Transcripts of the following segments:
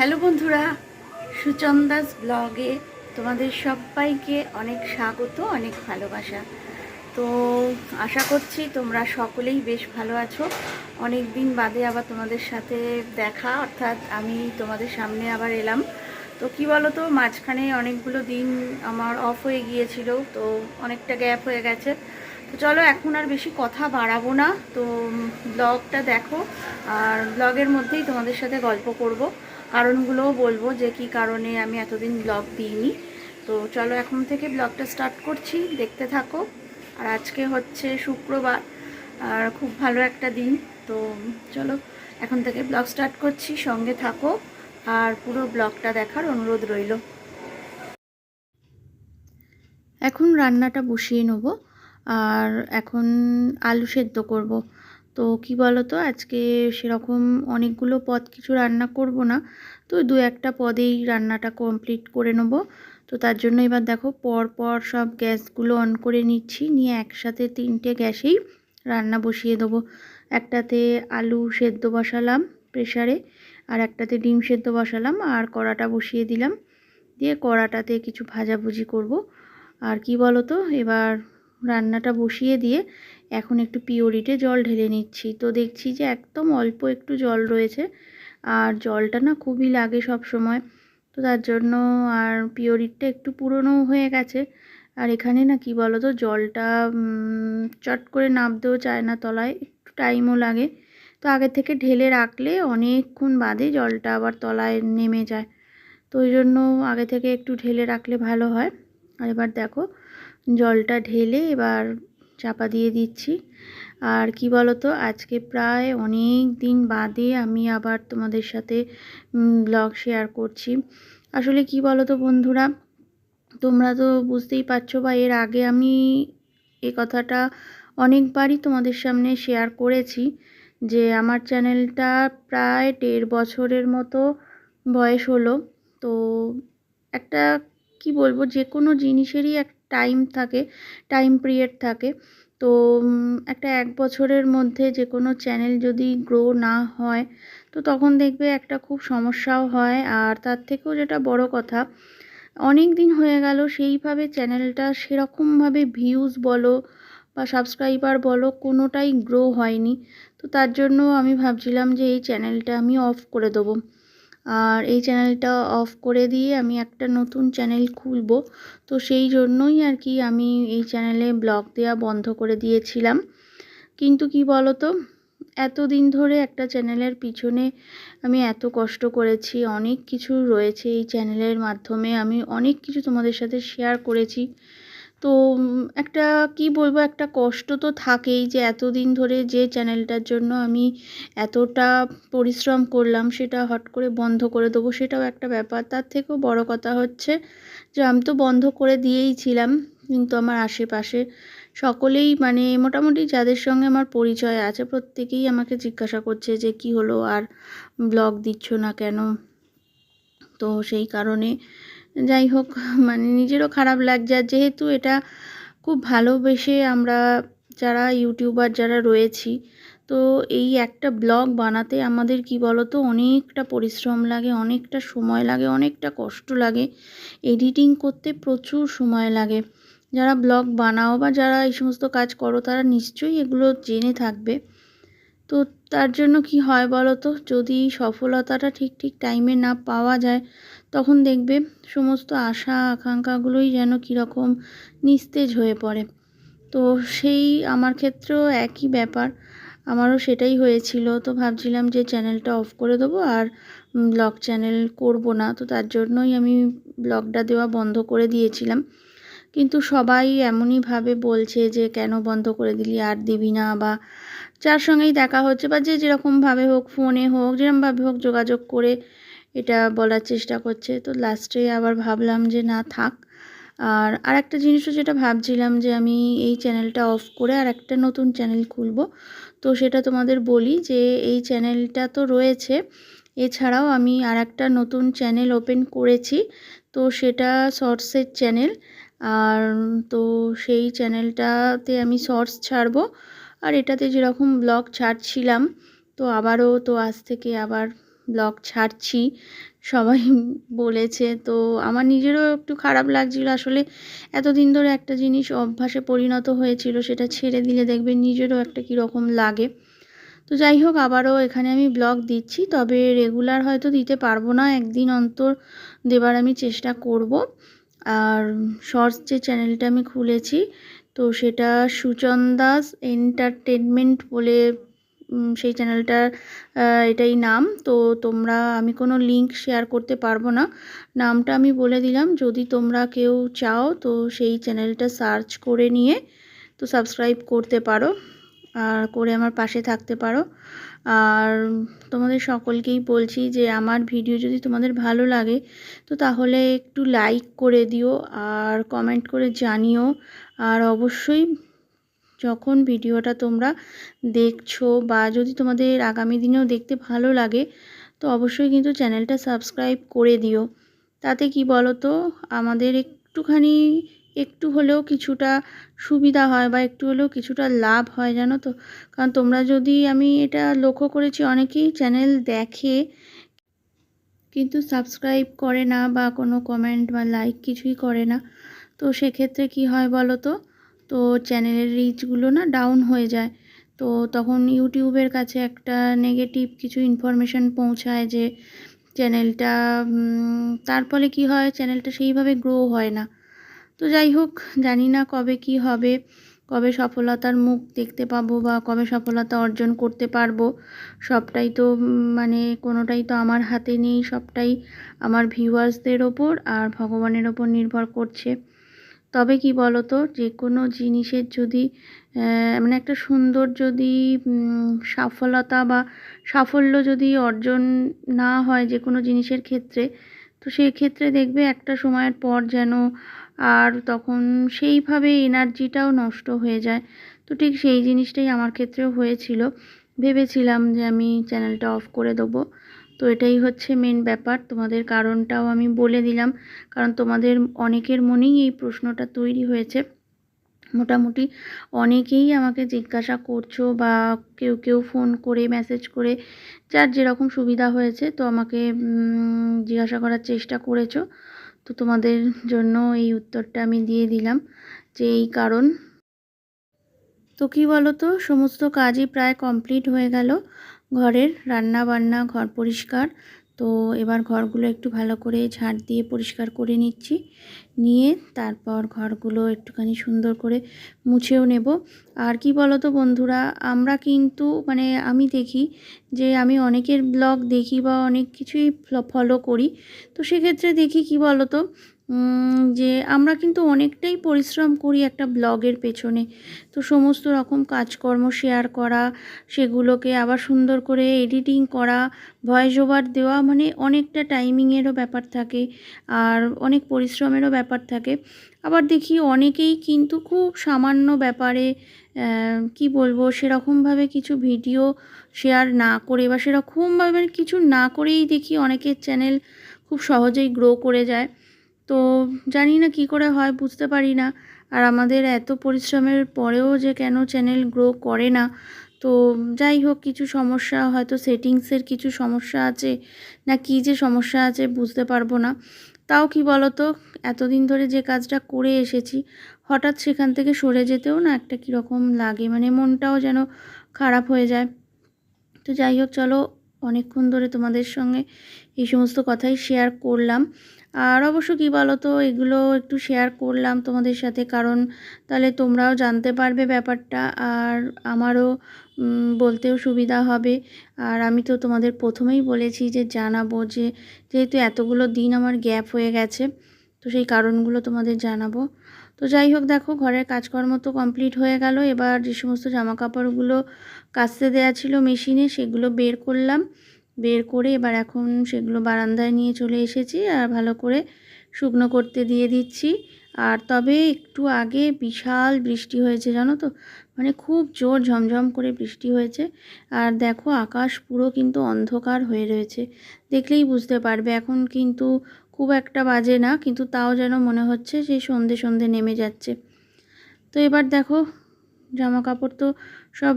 Hello বন্ধুরা, সুচন্দাস ব্লগে তোমাদের সবাইকে অনেক স্বাগত, অনেক ভালোবাসা। তো আশা করছি তোমরা সকলেই বেশ ভালো আছো। অনেক দিন বাদে আবার তোমাদের সাথে দেখা, অর্থাৎ আমি তোমাদের সামনে আবার এলাম। তো কি বলো তো মাঝখানে অনেকগুলো দিন আমার অফ হয়ে গিয়েছিল, তো অনেকটা গ্যাপ হয়ে গেছে। তো চলো এখন আর বেশি কথা বাড়াবো না। তো ব্লগটা দেখো, আর ব্লগের মধ্যেই তোমাদের সাথে গল্প করব। কারণগুলোও বলব যে কি কারণে আমি এতদিন ব্লগ দিইনি। তো চলো এখন থেকে ব্লগটা স্টার্ট করছি, দেখতে থাকো। আর আজকে হচ্ছে শুক্রবার, আর খুব ভালো একটা দিন। তো চলো এখন থেকে ব্লগ স্টার্ট করছি, সঙ্গে থাকো। আর পুরো ব্লগটা দেখার অনুরোধ রইল। এখন রান্নাটা বসিয়ে নেব, আর এখন আলু সেদ্ধ করব। তো কি বলো তো আজকে সেরকম অনেকগুলো পদ কিছু রান্না করব না, তো দু একটা পদেই রান্নাটা কমপ্লিট করে নেব। তো তার জন্য এবার দেখো পর পর সব গ্যাসগুলো অন করে নিচ্ছি, নিয়ে একসাথে তিনটে গ্যাসেই রান্না বসিয়ে দেবো। একটাতে আলু সেদ্ধ বসালাম প্রেশারে আর একটাতে ডিম সেদ্ধ বসালাম, আর কড়াটা বসিয়ে দিলাম। দিয়ে কড়াটাতে কিছু ভাজাভুজি করব। আর কি বলো তো এবার রান্নাটা বসিয়ে দিয়ে এখন একটু পিওরিটে জল ঢেলে নিচ্ছি। তো দেখছি যে একদম অল্প একটু জল রয়েছে। আর জলটা না খুবই লাগে সব সময় তো তার জন্য আর পিওরিটটা একটু পুরনো হয়ে গেছে। আর এখানে না কি বলো তো জলটা চট করে নামতেও চায় না তলায়, একটু টাইমও লাগে। তো আগে থেকে ঢেলে রাখলে অনেকক্ষণ বাদে জলটা আবার তলায় নেমে যায়। তো ওই জন্য আগে থেকে একটু ঢেলে রাখলে ভালো হয়। আর এবার দেখো, জলটা ঢেলে এবার চাপা দিয়ে দিচ্ছি। আর কি বলো তো আজকে প্রায় অনেক দিন বাদে আমি আবার তোমাদের সাথে ব্লগ শেয়ার করছি। আসলে কি বলো তো বন্ধুরা, তোমরা তো বুঝতেই পারছ বা এর আগে আমি এ কথাটা অনেকবারই তোমাদের সামনে শেয়ার করেছি যে আমার চ্যানেলটা প্রায় দেড় বছরের মতো বয়স হলো। তো একটা, কি বলব, যে কোনো জিনিসেরই এক টাইম থাকে টাইম পিরিয়ড থাকে। তো একটা এক বছরের মধ্যে যে কোনো চ্যানেল যদি গ্রো না হয়, তো তখন দেখবে একটা খুব সমস্যাও হয়। আর তার থেকেও যেটা বড় কথা, অনেক দিন হয়ে গেল সেইভাবে চ্যানেলটা সেরকমভাবে ভিউজ বলো বা সাবস্ক্রাইবার বলো কোনোটাই গ্রো হয়নি। তো তার জন্য আমি ভাবছিলাম যে এই চ্যানেলটা আমি অফ করে দেবো। আর এই চ্যানেলটা অফ করে দিয়ে আমি একটা নতুন চ্যানেল খুলব। তো সেই জন্যই আর কি আমি এই চ্যানেলে ব্লগ দেওয়া বন্ধ করে দিয়েছিলাম। কিন্তু কি বলো তো এতদিন ধরে একটা চ্যানেলের পিছনে আমি এত কষ্ট করেছি, অনেক কিছু রয়েছে এই চ্যানেলের মাধ্যমে। আমি অনেক কিছু তোমাদের সাথে শেয়ার করেছি। তো একটা, কি বলব, একটা কষ্ট তো থাকেই যে এতদিন ধরে যে চ্যানেলটার জন্য আমি এতটা পরিশ্রম করলাম, সেটা হট করে বন্ধ করে দেবো, সেটাও একটা ব্যাপার। তার থেকেও বড় কথা হচ্ছে যে, আমি তো বন্ধ করে দিয়েই ছিলাম, কিন্তু আমার আশেপাশে সকলেই মানে মোটামুটি যাদের সঙ্গে আমার পরিচয় আছে, প্রত্যেকেই আমাকে জিজ্ঞাসা করছে যে, কি হলো? আর ব্লগ দিচ্ছ না কেন? তো সেই কারণে যাই হোক মানে নিজেরও খারাপ লাগছে। আর যেহেতু এটা খুব ভালোবেসে আমরা যারা ইউটিউবার যারা রয়েছি, তো এই একটা ব্লগ বানাতে আমাদের কি বলতো, অনেকটা পরিশ্রম লাগে, অনেকটা সময় লাগে, অনেকটা কষ্ট লাগে। এডিটিং করতে প্রচুর সময় লাগে। যারা ব্লগ বানাও বা যারা এই সমস্ত কাজ করো, তারা নিশ্চয়ই এগুলো জেনে থাকবে। তো তার জন্য কি হয় বলো তো যদি সফলতাটা ঠিক ঠিক টাইমে না পাওয়া যায় তখন দেখবে সমস্ত আশা, আকাঙ্ক্ষাগুলোই যেন কীরকম নিস্তেজ হয়ে পড়ে। তো সেই আমার ক্ষেত্রেও একই ব্যাপার। আমারও সেটাই হয়েছিল। তো ভাবছিলাম যে চ্যানেলটা অফ করে দেবো আর ব্লগ চ্যানেল করব না। তো তার জন্যই আমি ব্লগটা দেওয়া বন্ধ করে দিয়েছিলাম। কিন্তু সবাই এমনইভাবে বলছে যে, কেন বন্ধ করে দিলি? আর দিবি না? বা যার সঙ্গেই দেখা হচ্ছে বা যে যেরকমভাবে হোক ফোনে হোক যেরকমভাবে হোক যোগাযোগ করে এটা বলার চেষ্টা করছে। তো লাস্টে আবার ভাবলাম যে না থাক। আর আর একটা জিনিসও যেটা ভাবছিলাম যে আমি এই চ্যানেলটা অফ করে আর একটা নতুন চ্যানেল খুলব। তো সেটা তোমাদের বলি যে এই চ্যানেলটা তো রয়েছে। এছাড়াও আমি আর একটা নতুন চ্যানেল ওপেন করেছি। তো সেটা শর্টসের চ্যানেল আর তো সেই চ্যানেলটাতে আমি শর্টস ছাড়বো। আর এটাতে যেরকম ব্লগ ছাড়ছিলাম, তো আবারও তো আজ থেকে আবার ব্লগ ছাড়ছি। সবাই বলেছে, তো আমার নিজেরও একটু খারাপ লাগছিল। আসলে এতদিন ধরে একটা জিনিস অভ্যাসে পরিণত হয়েছিল, সেটা ছেড়ে দিলে দেখবে নিজেরও একটা কীরকম লাগে। তো যাই হোক, আবারও এখানে আমি ব্লগ দিচ্ছি, তবে রেগুলার হয়তো দিতে পারব না। একদিন অন্তর দেবার আমি চেষ্টা করব। আর শর্টস যে চ্যানেলটা আমি খুলেছি, তো সেটা সুচন দাস এন্টারটেনমেন্ট বলে সেই চ্যানেলটার এটাই নাম। তো তোমরা, আমি কোনো লিংক শেয়ার করতে পারব না। নামটা আমি বলে দিলাম, যদি তোমরা কেউ চাও, তো সেই চ্যানেলটা সার্চ করে নিয়ে, তো সাবস্ক্রাইব করতে পারো আর করে আমার পাশে থাকতে পারো। আর তোমাদের সকলকেই বলছি যে, আমার ভিডিও যদি তোমাদের ভালো লাগে, তো তাহলে একটু লাইক করে দিও আর কমেন্ট করে জানিও। আর অবশ্যই যখন ভিডিওটা তোমরা দেখছ বা যদি তোমাদের আগামী দিনেও দেখতে ভালো লাগে, তো অবশ্যই কিন্তু চ্যানেলটা সাবস্ক্রাইব করে দিও। তাতে কি বলো তো আমাদের একটুখানি, একটু হলেও কিছুটা সুবিধা হয় বা একটু হলেও কিছুটা লাভ হয়, জানো তো? কারণ তোমরা যদি আমি এটা লক্ষ্য করেছি, অনেকেই চ্যানেল দেখে কিন্তু সাবস্ক্রাইব করে না বা কোনো কমেন্ট বা লাইক কিছুই করে না। তো সেক্ষেত্রে কি হয় বলো তো তো চ্যানেলের রিচগুলো না ডাউন হয়ে যায়। তো তখন ইউটিউবের কাছে একটা নেগেটিভ কিছু ইনফরমেশান পৌঁছায় যে চ্যানেলটা তার ফলে কী হয়? চ্যানেলটা সেইভাবে গ্রো হয় না। তো যাই হোক, জানি না কবে কি হবে, কবে সফলতার মুখ দেখতে পাবো বা কবে সফলতা অর্জন করতে পারব, সবটাই তো মানে কোনোটাই তো আমার হাতে নেই, সবটাই আমার ভিউয়ার্সদের ওপর আর ভগবানের ওপর নির্ভর করছে। তবে কি বলো তো যে কোনো জিনিসের যদি মানে একটা সুন্দর যদি সফলতা বা সাফল্য যদি অর্জন না হয় যে কোনো জিনিসের ক্ষেত্রে, তো সেই ক্ষেত্রে দেখবে একটা সময়ের পর যেন আর তখন সেইভাবে এনার্জিটাও নষ্ট হয়ে যায়। তো ঠিক সেই জিনিসটাই আমার ক্ষেত্রেও হয়েছিল। ভেবেছিলাম যে আমি চ্যানেলটা অফ করে দেবো। তো এটাই হচ্ছে মেন ব্যাপার। তোমাদের কারণটাও আমি বলে দিলাম। কারণ তোমাদের অনেকের মনেই এই প্রশ্নটা তৈরি হয়েছে। মোটামুটি অনেকেই আমাকে জিজ্ঞাসা করছ বা কেউ কেউ ফোন করে মেসেজ করে, যার যেরকম সুবিধা হয়েছে, তো আমাকে জিজ্ঞাসা করার চেষ্টা করেছ। তো তোমাদের জন্য এই উত্তরটা আমি দিয়ে দিলাম যে এই কারণ। তো কী বলো তো সমস্ত কাজই প্রায় কমপ্লিট হয়ে গেল। ঘরের রান্না বান্না ঘর পরিষ্কার। তো এবার ঘরগুলো একটু ভালো করে ঝাড় দিয়ে পরিষ্কার করে নিচ্ছি। নিয়ে তারপর ঘরগুলো একটুখানি সুন্দর করে মুছেও নেব। আর কি বলো তো বন্ধুরা, আমরা কিন্তু মানে আমি দেখি যে আমি অনেকের ব্লগ দেখি বা অনেক কিছুই ফলো করি। তো সেক্ষেত্রে দেখি কি বলো তো যে আমরা কিন্তু অনেকটাই পরিশ্রম করি একটা ব্লগের পেছনে। তো সমস্ত রকম কাজকর্ম শেয়ার করা, সেগুলোকে আবার সুন্দর করে এডিটিং করা ভয়েস ওভার দেওয়া মানে অনেকটা টাইমিংয়েরও ব্যাপার থাকে আর অনেক পরিশ্রমেরও ব্যাপার থাকে। আবার দেখি অনেকেই কিন্তু খুব সামান্য ব্যাপারে কি বলব, সেরকমভাবে কিছু ভিডিও শেয়ার না করে বা সেরকমভাবে কিছু না করেই দেখি অনেকের চ্যানেল খুব সহজেই গ্রো করে যায়। তো জানি না কি করে হয়, বুঝতে পারি না। আর আমাদের এত পরিশ্রমের পরেও যে কেন চ্যানেল গ্রো করে না, তো যাই হোক, কিছু সমস্যা হয়তো সেটিংসের কিছু সমস্যা আছে না কি যে সমস্যা আছে বুঝতে পারব না। তাও কি বলতো, এতদিন ধরে যে কাজটা করে এসেছি, হঠাৎ সেখান থেকে সরে যেতেও না একটা কীরকম লাগে মানে মনটাও যেন খারাপ হয়ে যায়। তো যাই হোক, চলো অনেকক্ষণ ধরে তোমাদের সঙ্গে এই সমস্ত কথাই শেয়ার করলাম। আর অবশ্য কী বলো তো এগুলো একটু শেয়ার করলাম তোমাদের সাথে, কারণ তাহলে তোমরাও জানতে পারবে ব্যাপারটা, আর আমারও বলতেও সুবিধা হবে। আর আমি তো তোমাদের প্রথমেই বলেছি যে জানাব যে, যেহেতু এতগুলো দিন আমার গ্যাপ হয়ে গেছে, তো সেই কারণগুলো তোমাদের জানাব। তো যাই হোক, দেখো ঘরের কাজকর্ম তো কমপ্লিট হয়ে গেল, এবার যে সমস্ত জামাকাপড়গুলো কাচতে দেওয়া ছিল মেশিনে সেগুলো বের করলাম। বের করে এবার এখন সেগুলো বারান্দায় নিয়ে চলে এসেছি আর ভালো করে শুকনো করতে দিয়ে দিচ্ছি। আর তবে একটু আগে বিশাল বৃষ্টি হয়েছে, জানো তো? মানে খুব জোর ঝমঝম করে বৃষ্টি হয়েছে। আর দেখো আকাশ পুরো কিন্তু অন্ধকার হয়ে রয়েছে। দেখলেই বুঝতে পারবে, এখন কিন্তু খুব একটা বাজে না, কিন্তু তাও যেন মনে হচ্ছে যে সন্ধে সন্ধে নেমে যাচ্ছে। তো এবার দেখো জামা কাপড় তো সব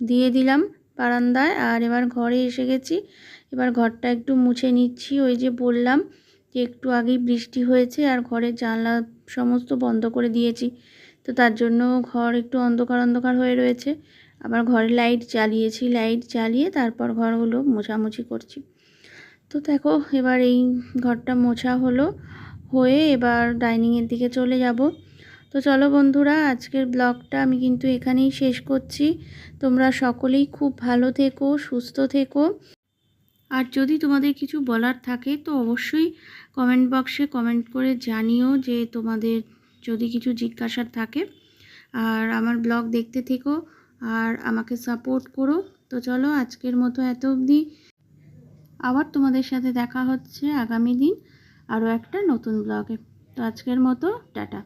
দিয়ে দিলাম। বারান্দায়। আর এবার ঘরে এসে গেছি। এবার ঘরটা একটু মুছে নিচ্ছি। ওই যে বললাম যে একটু আগেই বৃষ্টি হয়েছে আর ঘরের জানলা সমস্ত বন্ধ করে দিয়েছি। তো তার জন্য ঘর একটু অন্ধকার অন্ধকার হয়ে রয়েছে। আবার ঘরে লাইট জ্বালিয়েছি। লাইট জ্বালিয়ে তারপর ঘরগুলো মোছামুছি করছি। তো দেখো, এবার এই ঘরটা মোছা হলো। হয়ে এবার ডাইনিংয়ের দিকে চলে যাব। তো চলো বন্ধুরা, আজকের ব্লগটা আমি কিন্তু এখানেই শেষ করছি। তোমরা সকলেই খুব ভালো থেকো, সুস্থ থেকো। আর যদি তোমাদের কিছু বলার থাকে, তো অবশ্যই কমেন্ট বক্সে কমেন্ট করে জানিও যে তোমাদের যদি কিছু জিজ্ঞাসার থাকে। আর আমার ব্লগ দেখতে থেকো আর আমাকে সাপোর্ট করো। তো চলো আজকের মতো এত অবধি। আবার তোমাদের সাথে দেখা হচ্ছে আগামী দিন আরও একটা নতুন ব্লগে। তো আজকের মতো, টাটা।